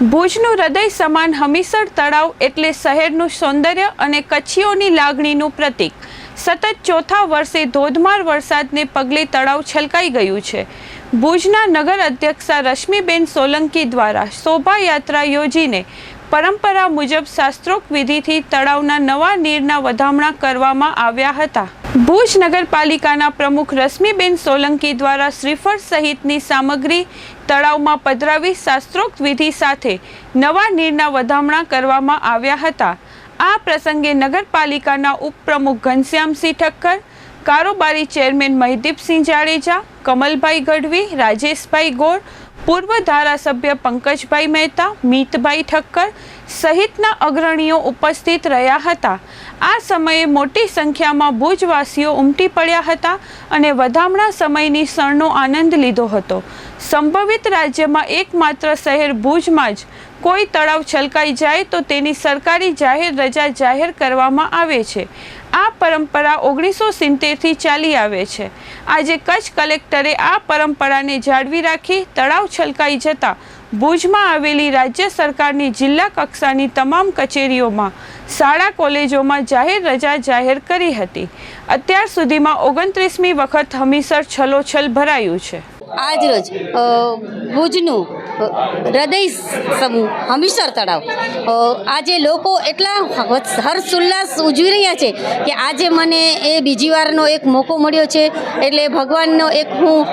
ભુજનું હૃદય સમાન હમીસર તળાવ એટલે શહેરનું સૌંદર્ય અને કચ્છીઓની લાગણીનું પ્રતીક. સતત ચોથા વર્ષે ધોધમાર વરસાદને પગલે તળાવ છલકાઈ ગયું છે. ભુજના નગર અધ્યક્ષા રશ્મિબેન સોલંકી દ્વારા શોભાયાત્રા યોજીને પરંપરા મુજબ શાસ્ત્રોક્ત વિધિથી તળાવના નવા નીરના વધામણા કરવામાં આવ્યા હતા. ભુજ નગરપાલિકાના પ્રમુખ રશ્મિબેન સોલંકી દ્વારા શ્રીફળ સહિતની સામગ્રી તળાવમાં પધરાવી શાસ્ત્રોક્ત વિધિ સાથે નવા નીરના વધામણા કરવામાં આવ્યા હતા. આ પ્રસંગે નગરપાલિકાના ઉપપ્રમુખ ઘનશ્યામસિંહ ઠક્કર, કારોબારી ચેરમેન મહિદીપસિંહ જાડેજા, કમલભાઈ ગઢવી, રાજેશભાઈ ગોર પૂર્વ ધારાસભ્ય પંકજભાઈ મહેતા, મીતભાઈ ઠક્કર સહિતના અગ્રણીઓ ઉપસ્થિત રહ્યા હતા. આ સમયે મોટી સંખ્યામાં ભુજવાસીઓ ઉમટી પડ્યા હતા અને વધામણા સમયની ક્ષણનો આનંદ લીધો હતો. સંભવિત રાજ્યમાં એકમાત્ર શહેર ભુજમાં જ કોઈ તળાવ છલકાઈ જાય તો તેની સરકારી જાહેર રજા જાહેર કરવામાં આવે છે. આ પરંપરા ઓગણીસો સિત્તેરથી ચાલી આવે છે. આજે કચ્છ કલેક્ટરે આ પરંપરાને જાળવી રાખી તળાવ છલકાઈ જતા ભુજમાં આવેલી રાજ્ય સરકારની જિલ્લા કક્ષાની તમામ કચેરીઓમાં, શાળા કોલેજોમાં જાહેર રજા જાહેર કરી હતી. અત્યાર સુધીમાં ઓગણત્રીસમી વખત હમીસર છલોછલ ભરાયું છે. આજ રોજ ભુજનું હૃદય સમૂહ હમીસર તળાવ આજે લોકો એટલા હર્ષ- હર્ષોલ્લાસ ઉજવી રહ્યા છે કે આજે મને એ બીજી વારનો એક મોકો મળ્યો છે. એટલે ભગવાનનો એક હું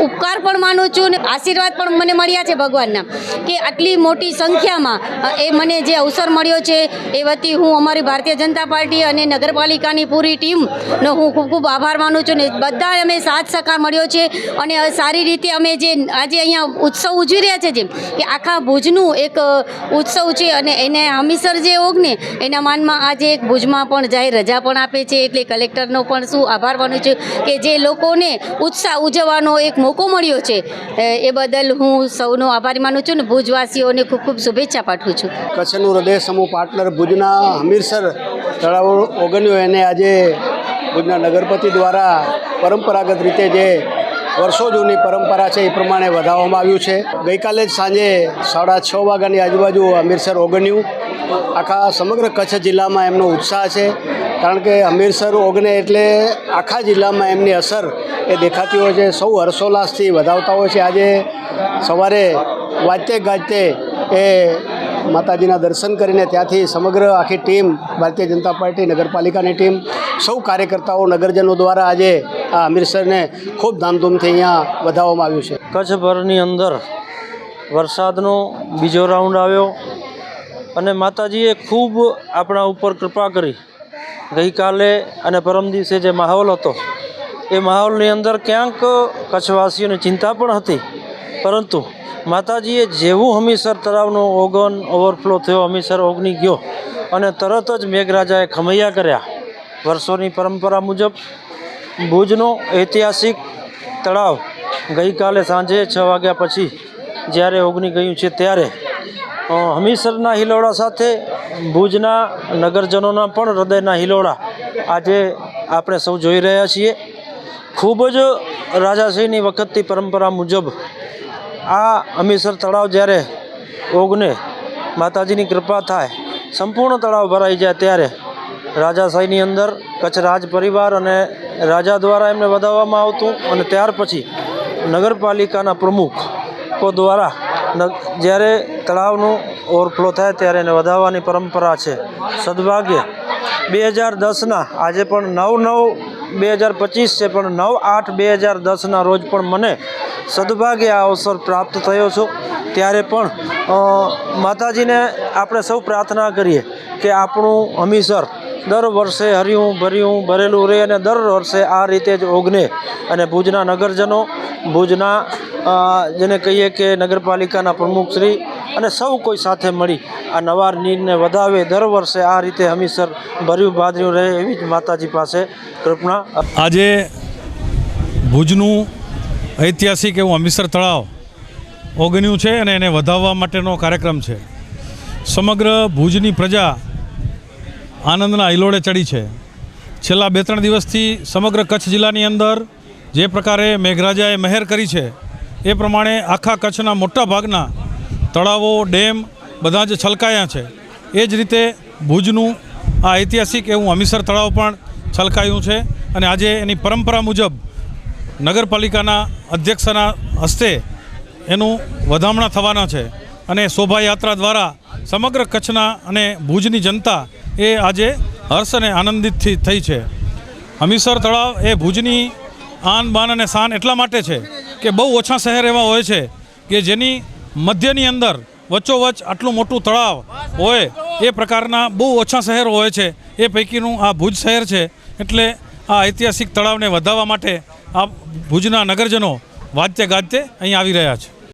ઉપકાર પણ માનું છું ને આશીર્વાદ પણ મને મળ્યા છે ભગવાનના કે આટલી મોટી સંખ્યામાં એ મને જે અવસર મળ્યો છે, એ વતી હું અમારી ભારતીય જનતા પાર્ટી અને નગરપાલિકાની પૂરી ટીમનો હું ખૂબ ખૂબ આભાર માનું છું ને બધા અમે સાથ સહકાર મળ્યો છે અને સારી રીતે અમે જે આજે અહીંયા ઉત્સવ ઉજવી રહ્યા છે જેમ કે આખા ભુજનું એક ઉત્સવ છે અને એને હમીસર જે ઓગને એના માનમાં આજે એક ભુજમાં પણ જાહેર રજા પણ આપે છે એટલે કલેક્ટરનો પણ શું આભાર માનું છું કે જે લોકોને ઉત્સાહ ઉજવવાનો એક મોકો મળ્યો છે. એ બદલ હું સૌનો આભારી માનું છું ને ભુજવાસીઓને ખૂબ ખૂબ શુભેચ્છા પાઠવું છું. કચ્છનું હૃદય સમૂહ પાર્ટનર ભુજના હમીરસર તળાવ ઓગણ્યો. એને આજે ભુજના નગરપતિ દ્વારા પરંપરાગત રીતે જે વર્ષો જૂની પરંપરા છે એ પ્રમાણે વધાવવામાં આવ્યું છે. ગઈકાલે જ સાંજે સાડા છ વાગ્યાની આજુબાજુ અમીરસર ઓગણ્યું. આખા સમગ્ર કચ્છ જિલ્લામાં એમનો ઉત્સાહ છે, કારણ કે હમીરસર ઓગને એટલે આખા જિલ્લામાં એમની અસર એ દેખાતી હોય છે. સૌ હર્ષોલ્લાસથી વધાવતા હોય છે. આજે સવારે વાજતે ગાજતે એ માતાજીના દર્શન કરીને ત્યાંથી સમગ્ર આખી ટીમ, ભારતીય જનતા પાર્ટી, નગરપાલિકાની ટીમ, સૌ કાર્યકર્તાઓ, નગરજનો દ્વારા આજે આ હમીરસરને ખૂબ ધામધૂમથી અહીંયા વધાવવામાં આવ્યું છે. કચ્છભરની અંદર વરસાદનો બીજો રાઉન્ડ આવ્યો. અને માતાજીએ ખૂબ આપણા ઉપર કૃપા કરી. ગઈકાલે અને પરમ દિવસે જે માહોલ હતો, એ માહોલની અંદર ક્યાંક કચ્છવાસીઓની ચિંતા પણ હતી. પરંતુ માતાજીએ જેવું હમીસર તળાવનો ઓગન ઓવરફ્લો થયો, હમીસર ઓગની ગયો અને તરત જ મેઘરાજાએ ખમૈયા કર્યા. વર્ષોની પરંપરા મુજબ ભુજનો ઐતિહાસિક તળાવ ગઈકાલે સાંજે છ વાગ્યા પછી જ્યારે ઓગની ગયું છે ત્યારે હમીસરના હિલોળા સાથે ભુજના નગરજનોના પણ હૃદયના હિલોળા આજે આપણે સૌ જોઈ રહ્યા છીએ. ખૂબ જ રાજાશ્રીની વખતથી પરંપરા મુજબ આ હમીસર તળાવ જ્યારે ઓગને માતાજીની કૃપા થાય, સંપૂર્ણ તળાવ ભરાઈ જાય ત્યારે રાજાશાહીની અંદર કચ્છ રાજ પરિવાર અને રાજા દ્વારા એમને વધાવવામાં આવતું અને ત્યાર પછી નગરપાલિકાના પ્રમુખો દ્વારા જ્યારે તળાવનું ઓવરફ્લો થાય ત્યારે એને વધાવવાની પરંપરા છે. સદભાગ્ય, બે હજાર દસના આજે પણ નવ નવ, બે હજાર પચીસ છે પણ નવ આઠ બે હજાર દસના રોજ પણ મને સદભાગ્ય આ અવસર પ્રાપ્ત થયો છું. ત્યારે પણ માતાજીને આપણે સૌ પ્રાર્થના કરીએ કે આપણું હમીસર દર વર્ષે હર્યું, ભર્યું, ભરેલું રહે અને દર વર્ષે આ રીતે જ ઓગને અને ભુજના નગરજનો, ભુજના જેને કહીએ કે નગરપાલિકાના પ્રમુખશ્રી અને સૌ કોઈ સાથે મળી આ નવા નીરને વધાવે દર વર્ષે આ રીતે હમીસર ભર્યું ભાદર્યું રહે એવી જ માતાજી પાસે કૃપણા. આજે ભુજનું ઐતિહાસિક એવું હમીસર તળાવ ઓગન્યું છે અને એને વધાવવા માટેનો કાર્યક્રમ છે. સમગ્ર ભુજની પ્રજા આનંદના હિલોળે ચડી છે. છેલ્લા બે ત્રણ દિવસથી સમગ્ર કચ્છ જિલ્લાની અંદર જે પ્રકારે મેઘરાજાએ મહેર કરી છે એ પ્રમાણે આખા કચ્છના મોટા ભાગના તળાવો, ડેમ બધા જ છલકાયા છે. એ જ રીતે ભુજનું આ ઐતિહાસિક એવું અમીસર તળાવ પણ છલકાયું છે અને આજે એની પરંપરા મુજબ નગરપાલિકાના અધ્યક્ષના હસ્તે એનું વધામણા થવાના છે અને શોભાયાત્રા દ્વારા સમગ્ર કચ્છના અને ભુજની જનતા એ આજે હર્ષ અને આનંદિતથી થઈ છે. હમીસર તળાવ એ ભુજની આન બાન અને શાન એટલા માટે છે કે બહુ ઓછા શહેર એવા હોય છે કે જેની મધ્યની અંદર વચ્ચોવચ્ચ આટલું મોટું તળાવ હોય, એ પ્રકારના બહુ ઓછા શહેરો હોય છે. એ પૈકીનું આ ભુજ શહેર છે. એટલે આ ઐતિહાસિક તળાવને વધારવા માટે આ ભુજના નગરજનો વાદ્ય ગાજતે અહીં આવી રહ્યા છે.